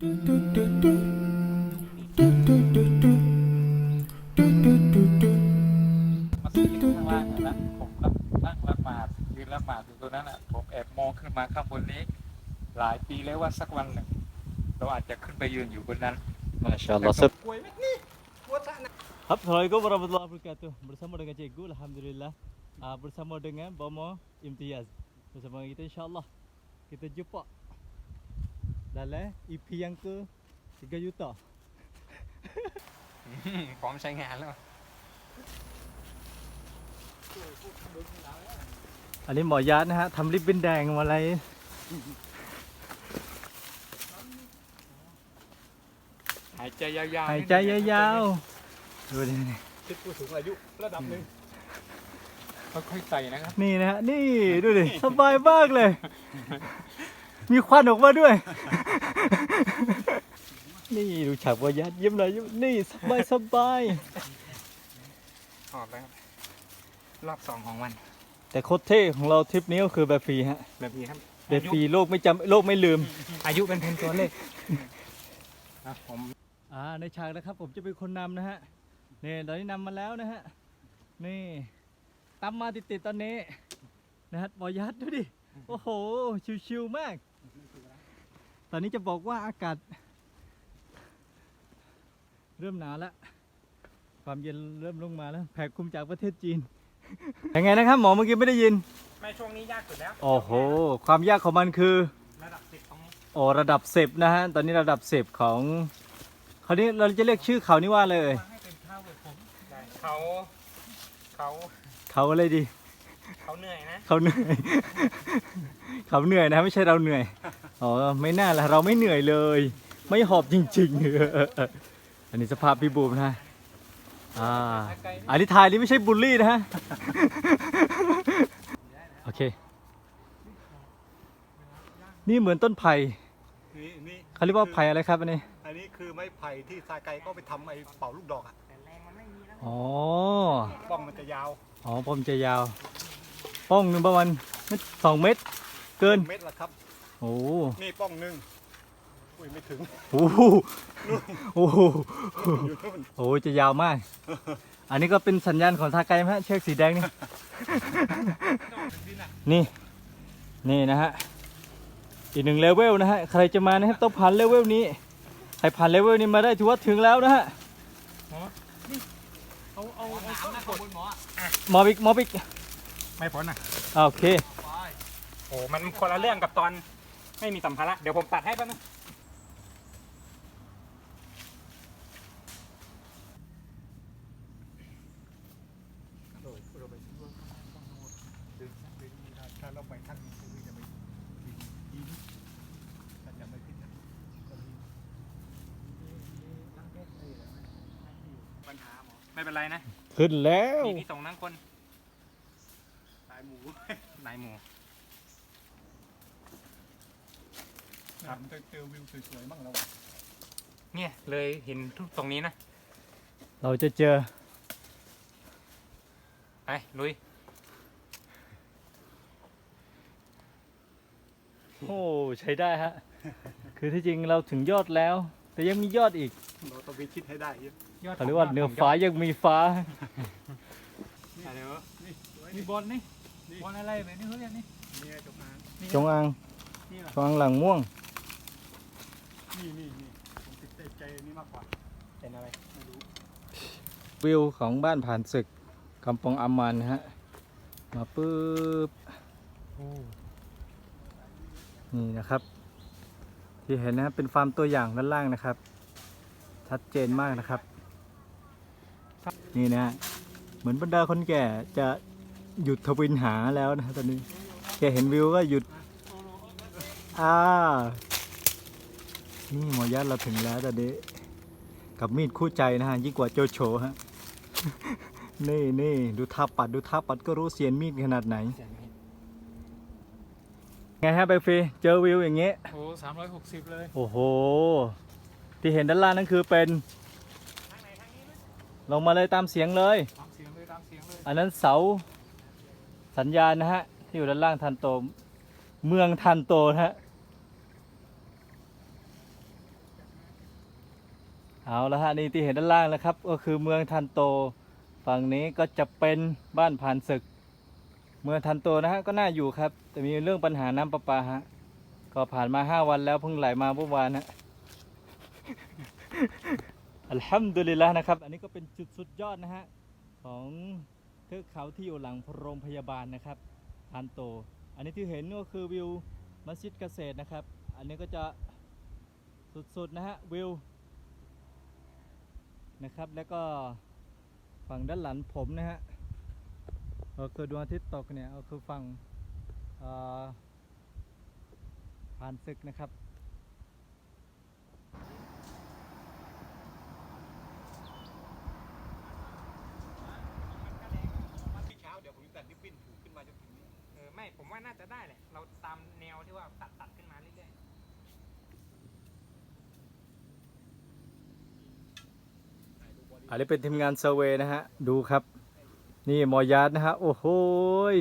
ผมรับนั่งรับหมาดยืนรับหมาดอยู่ตรงนั้นอ่ะผมแอบมองขึ้นมาข้างบนนี้ หลายปีแล้วว่าสักวันหนึ่ง เราอาจจะขึ้นไปยืนอยู่บนนั้น Masya Allah. Sep. Assalamualaikum warahmatullahi wabarakatuh. Bersama dengan cikgu alhamdulillah. Uh, bersama dengan Bomo Imtiaz. Bersama kita insyaallah kita jumpa dalam EP yang ke 3 juta. พร้อมใช้งานแล้ว อันนี้หมอยาดนะฮะทำริบบิ้นแดงมาอะไร หายใจยาวๆหายใจยาวๆ ดูดิคิดผู้สูงอายุระดับหนึ่งค่อยๆไต่นะครับ นี่นะฮะ นี่ดูดิ สบายมากเลย มีควันออกมาด้วย นี่ดูฉากวายัดยิ้มเลยยิ้มนี่สบายสบายออกแล้วรอบสองของวันแต่โคตรเท่ของเราทริปนี้ก็คือแบบฟรีฮะแบบนี้ครับแบบฟรีโลกไม่จำโลกไม่ลืม อายุเป็นเพียงตัวเลขนะผมอ่าในฉากนะครับ ผมจะเป็นคนนำนะฮะนี่ตอนนี้นำมาแล้วนะฮะนี่ตามมาติดๆตอนนี้นะฮะบอยัดดูดิโอ้โห ชิวๆมาก ตอนนี้จะบอกว่าอากาศ เริ่มหนาวแล้ว ความเย็นเริ่มลงมาแล้ว แผ่คลุมจากประเทศจีน ยังไงนะครับ หมอเมื่อกี้ไม่ได้ยิน ไม่ช่วงนี้ยากสุดแล้วโอ้โห ความยากของมันคือ ระดับสิบของโอ้ระดับสิบนะฮะ ตอนนี้ระดับสิบของคราวนี้เราจะเรียกชื่อเขานี่ว่าเลยมาให้เป็นข้าวเลยผมได้เขาเขาเขาอะไรดี เขาเหนื่อยนะ เขาเหนื่อย เขาเหนื่อยนะไม่ใช่เราเหนื่อย อ๋อไม่น่าละเราไม่เหนื่อยเลย ไม่หอบจริงๆ อันนี้สภาพพี่บูมนะอ่าอันนี้ทายนี่ไม่ใช่บูลลี่นะฮะ โอเค นี่เหมือนต้นไผ่นี่นี่เขาเรียกว่าไผ่อะไรครับอันนี้ อันนี้คือไม้ไผ่ที่ทรายไกลก็ไปทำไอ้เป่าลูกดอกอะอ๋อ ป้องมันจะยาวอ๋อป้อมจะยาว ป้องหนึ่งประมาณสองเมตร เกิน เม็ดละครับ โอ้นี่ป้องหนึ่งอุ้ยไม่ถึงโหโอ้โหอยู่นู่นโอ้จะยาวมาก อันนี้ก็เป็นสัญญาณของทางไกลไหมฮะเชือกสีแดงนี่ นี่ นี่นะฮะ อีกหนึ่งเลเวลนะฮะ ใครจะมานะครับต้องผ่านเลเวลนี้ ใครผ่านเลเวลนี้มาได้ถือว่าถึงแล้วนะฮะ เอาเอาเอาน้ำนะบนหมอมอบิกมอบิกไม่พ้นอะอ่าโอเค โอ้มันคนละเรื่องกับตอน ไม่มีสัมภาระเดี๋ยวผมตัดให้แป๊บนึงโดยเราไปช่วยดึงดึงนี่ได้ถ้าเราไปข้างนี้คือจะไปยิงยิงถ้าจะไม่ผิดนะก็ยิงปัญหาหมอไม่เป็นไรนะ ขึ้นแล้ว มีพี่ส่งทั้งคนสายหมู นายหมู ครับมันจะเจอวิวสวยๆมั่งเราอะเนี่ยเลยเห็นทุกตรงนี้นะเราจะเจอไปลุยโอ้ใช้ได้ฮะ คือที่จริงเราถึงยอดแล้ว แต่ยังมียอดอีกเราต้องวิชิตให้ได้เยอะยอดเขาเรียกว่าเหนือฟ้ายังมีฟ้าอะไรวะนี่สวยมีนี่บอลนี่บอลอะไรแบบนี้เขาเรียกนี่นี่จงอางจงอางนี่เหรอจงอางหลังม่วง นี่นี่นี่ผมติดใจใจอันนี้มากกว่าเป็นอะไรไม่รู้วิวของบ้านผ่านศึกกำปองอามันนะฮะ มาปุ๊บนี่นะครับ ที่เห็นนะครับเป็นฟาร์มตัวอย่างด้านล่างนะครับ ชัดเจนมากนะครับ นี่นะฮะเหมือนบรรดาคนแก่จะหยุดทวินหาแล้วนะตอนนี้แกเห็นวิวก็หยุด อ่า นี่หมอยัดเราถึงแล้วตอนนี้กับมีดคู่ใจนะฮะยิ่งกว่าโจโฉฮะ นี่นี่ดูท่าปัดดูท่าปัดก็รู้เสียนมีดขนาดไหน ไงฮะไปฟรีเจอวิวอย่างเงี้ยโอ้สามร้อยหกสิบเลย โอ้โห ที่เห็นด้านล่างนั่นคือเป็น ลงมาเลยตามเสียงเลย ตามเสียงเลยตามเสียงเลย อันนั้นเสาสัญญาณนะฮะ ที่อยู่ด้านล่างทันโต เมืองทันโตนะฮะ เอาละฮะนี่ที่เห็นด้านล่างแล้วครับ ก็คือเมืองทันโต ฝั่งนี้ก็จะเป็นบ้านผ่านศึก เมืองทันโตนะฮะก็น่าอยู่ครับ แต่มีเรื่องปัญหาน้ำประปาฮะก็ผ่านมาห้าวันแล้วเพิ่งไหลมาเมื่อวานฮะอัลฮัมดุลิลละนะครับ อันนี้ก็เป็นจุดสุดยอดนะฮะของเทือกเขาที่อยู่หลังโรงพยาบาลนะครับทันโต อันนี้ที่เห็นก็คือวิวมัสยิดเกษตรนะครับ อันนี้ก็จะสุดๆนะฮะวิว นะครับ แล้วก็ฝั่งด้านหลังผมนะฮะก็คือดวงอาทิตย์ตกเนี่ยก็คือฝั่งผ่านศึกนะครับพี่เช้าเดี๋ยวผมจะตัดริบบิ้นผูกขึ้นมาจนถึงเออไม่ผมว่าน่าจะได้แหละ เราตามแนวที่ว่าตัดตัดขึ้นมาเรื่อย อันนี้เป็นทีมงานเซอร์เวย์นะฮะ ดูครับ นี่หมอยาร์ดนะฮะ โอ้โหย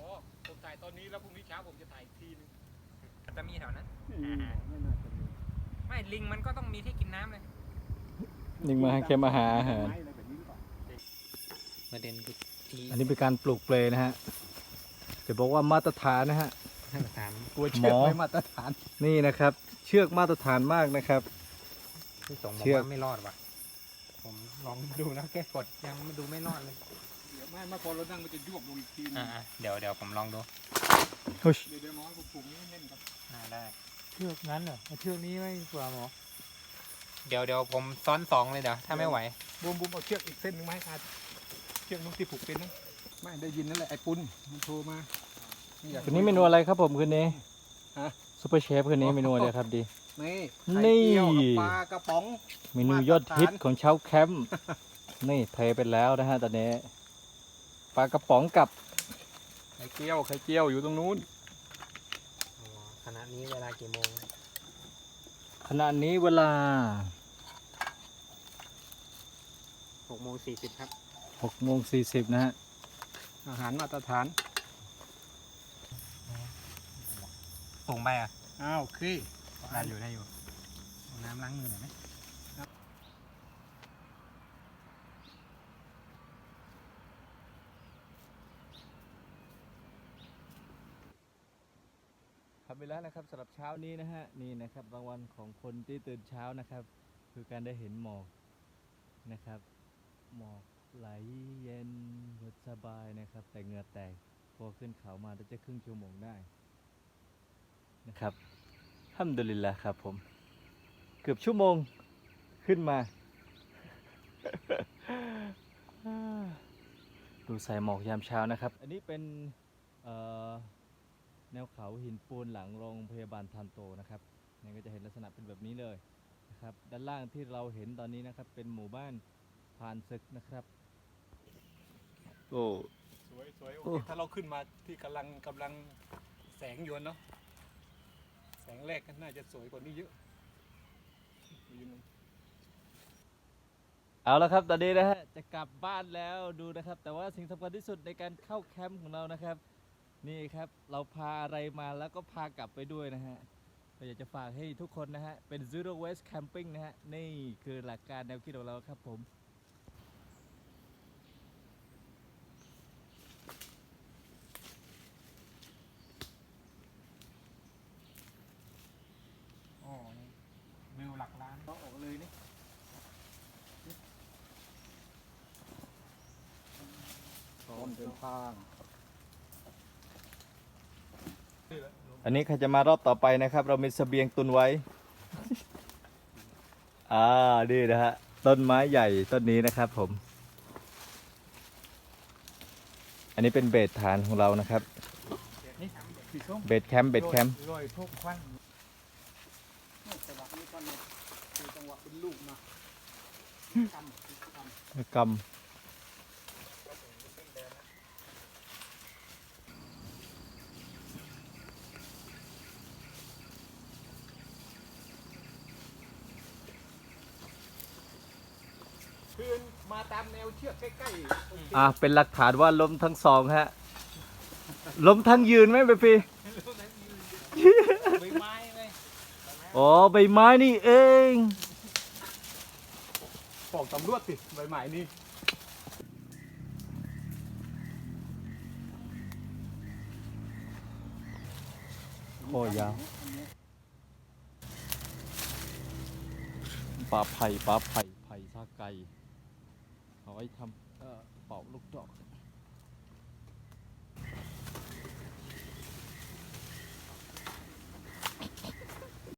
อ๋อผมถ่ายตอนนี้แล้วพรุ่งนี้เช้าผมจะถ่ายอีกทีนึงๆจะมีแถวนั้นไม่น่าจะมีไม่ลิงมันก็ต้องมีที่กินน้ำเลยนิ่งมาให้แค่มาหาอาหารไม้อะไรแบบนี้หรือเปล่าประเด็นคือที่อันนี้เป็นการปลูกเปลนะฮะจะบอกว่ามาตรฐานนะฮะถามกลัวเชือกหมอไม่มาตรฐาน นี่นะครับ เชือกมาตรฐานมากนะครับพี่สงบอกเชือกว่าไม่รอดว่ะ ผมลองดูนะแค่กดยังไม่ดูไม่รอดเลยเดี๋ยวไม่เมื่อก่อนเรานั่งมันจะยวบลงอีกทีนึงอ่าเดี๋ยวเดี๋ยวผมลองดูฮึชเดี๋ยวเดี๋ยวหมอให้ผมผูกนี้ให้แน่นครับอ่าได้ เชือกนั้นเหรอเชือกนี้ไม่กว่าหมอเดี๋ยวเดี๋ยวผมซ้อนสองเลยเดี๋ยวถ้าไม่ไหว บูมบูมเอาเชือกอีกเส้นหนึงมาให้ขาดเชือกนุ่งที่ผูกเป็นนะไม่ได้ยินนั่นแหละไอ้ปุ้นมันโทรมาไม่อยากคืนนี้เมนูอะไรครับผมคืนนี้ฮะ ซูเปอร์เชฟคืนนี้เมนูอะไรครับดี นี่นี่ไข่เจียวกับปลากระป๋องเมนูยอดฮิตของชาวแคมป์นี่เทไปแล้วนะฮะตอนนี้ปลากระป๋องกับไข่เจียวไข่เจียวอยู่ตรงนู้นขณะนี้เวลากี่โมงขณะนี้เวลาหกโมงสี่สิบครับ 6โมง40นะฮะอาหารมาตรฐาน สูงไปอะอ้าวโอเคได้อยู่ได้อยู่เอาน้ำล้างมือหน่อยไหมครับเวลานะครับสำหรับเช้านี้นะฮะนี่นะครับรางวัลของคนที่ตื่นเช้านะครับ คือการได้เห็นหมอกนะครับ หมอกไหลเย็นสบายนะครับ แต่เหงื่อแตกพอขึ้นเขามาจะครึ่งชั่วโมงได้ นะครับฮัมดุลิลละครับผม เกือบชั่วโมงขึ้นมา ดูสายหมอกยามเช้านะครับ อันนี้เป็นเอ่อแนวเขาหินปูนหลังโรงพยาบาลทันโตนะครับนี่ก็จะเห็นลักษณะเป็นแบบนี้เลยนะครับ ด้านล่างที่เราเห็นตอนนี้นะครับ เป็นหมู่บ้านพานศึกนะครับ โอ้สวยสวยโอโอ้เคถ้าเราขึ้นมาที่กำลังกำลังแสงอยวนเนาะ แสงแรกก็น่าจะสวยกว่านี้เยอะเอาละครับตอนนี้นะฮะจะกลับบ้านแล้วดูนะครับ แต่ว่าสิ่งสำคัญที่สุดในการเข้าแคมป์ของเรานะครับ นี่ครับเราพาอะไรมาแล้วก็พากลับไปด้วยนะฮะก็อยากจะฝากให้ทุกคนนะฮะเป็น zero waste camping นะฮะนี่คือหลักการแนวคิดของเราครับผม โอ้นี่วิวหลักล้าน ก็ออกเลยนี่ พร้อม เดินทางอันนี้ใครจะมารอบต่อไปนะครับ เรามีเสบียงตุนไว้ อ่าดีนะฮะ ต้นไม้ใหญ่ต้นนี้นะครับผม อันนี้เป็นเบสฐานของเรานะครับนี่สีส้มเบสแคมป์เบสแคมป์รอยทุกควันจังหวะนี้ก็เนี่ยคือจังหวะเป็นลูกมาทำ อ่าเป็นหลักฐานว่าล้มทั้งสองฮะ ล้มทั้งยืนไหมไปพีๆใบไม้ไหมอ๋อใบไม้นี่เองๆอกตำรวจสิใบไม้นี่โอ้ยาวปลาไผ่ปลาไผ่ไผ่ซาไก่ ขาไว้ทำเอ่อเป่าลูกดอก